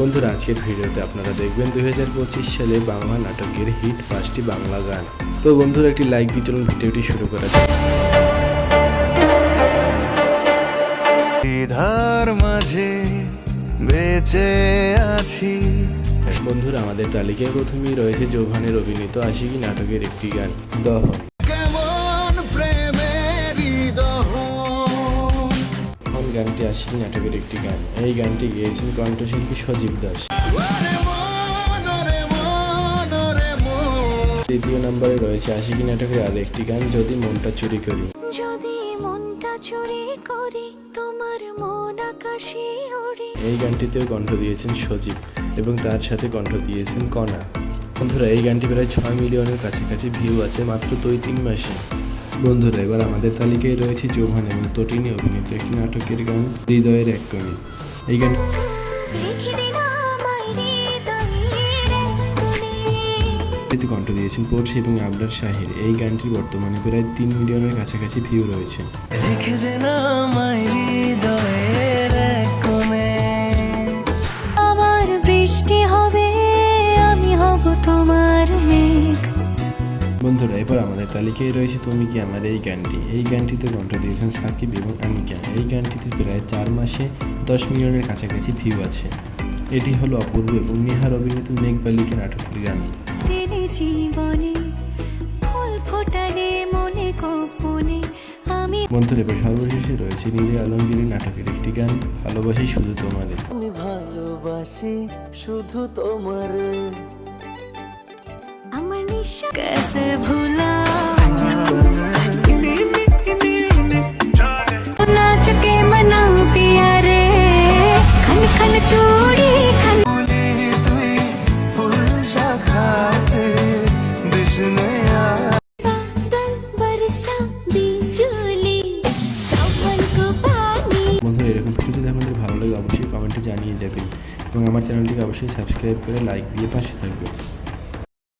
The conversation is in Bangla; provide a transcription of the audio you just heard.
বন্ধুরা আজকের ভিডিওতে আপনারা দেখবেন দুই হাজার পঁচিশ সালে বাংলা নাটকের হিট পাঁচটি বাংলা গান। তো বন্ধুরা একটি লাইক দিয়ে চলুন ভিডিওটি শুরু করা যাক। দ্বিধার মাঝে বেঁচে আছি। বন্ধুরা আমাদের তালিকায় প্রথমেই রয়েছে যৌভানের অভিনীত আশিকি নাটকের একটি গান দহ গানটি আশিকি নাটকের একটি গান। এই গানটি গেয়েছেন কণ্ঠশিল্পী সজীব দাস। তৃতীয় নম্বরে রয়েছে আশিকি নাটকের আর একটি গান যদি মনটা চুরি করি। যদি মনটা চুরি করি তোমার মন আকাশে ওড়ে এই গানটিতেও কণ্ঠ দিয়েছেন সজীব এবং তার সাথে কণ্ঠ দিয়েছেন কণা। বন্ধুরা এই গানটি প্রায় ছয় মিলিয়নের কাছাকাছি ভিউ আছে মাত্র দুই তিন মাসে। বন্ধুরা এবার আমাদের তালিকায় রয়েছে যৌহান এবং তটিনী অভিনীত একটি নাটকের গান হৃদয়ের এক কমি এই গান। এতে কণ্ঠ দিয়েছেন পড়শি এবং আবরার শাহির। এই গানটির বর্তমানে প্রায় তিন মিলিয়নের কাছাকাছি ভিউ রয়েছে। বন্ধুরা এবার আমাদের তালিকায় রয়েছে তুমি কি আমার এই গানটি? এই গানটিতে কণ্ঠ দিয়েছেন সাকিব এবং আমিকা এই গানটিতে প্রায় চার মাসে দশ মিলিয়নের কাছাকাছি ভিউ আছে। এটি হলো অপূর্ব এবং নেহার অভিনীত মেঘবালিকা নাটকের গান। তেরে জীবনে ফুল ফোটালে মনে গোপনে আমি বন্ধুরা এবার সর্বশেষে রয়েছে নীলে আলমগীরের নাটকের একটি গান ভালোবাসি শুধু তোমাদের আমি ভালোবাসি শুধু তোমারে। कैसे भूला नाच के मना पिया रे खन खन चूड़ी खन তুই ফুল শাখাতে দিস নয়া बादल बरसा बिजुली सावन को पानी বন্ধুরা এরকম ভিডিও যদি আপনাদের ভালো লাগে অবশ্যই কমেন্টে জানিয়ে যাবেন এবং আমার চ্যানেলটিকে অবশ্যই সাবস্ক্রাইব করে লাইক দিয়ে পাশে থাকবেন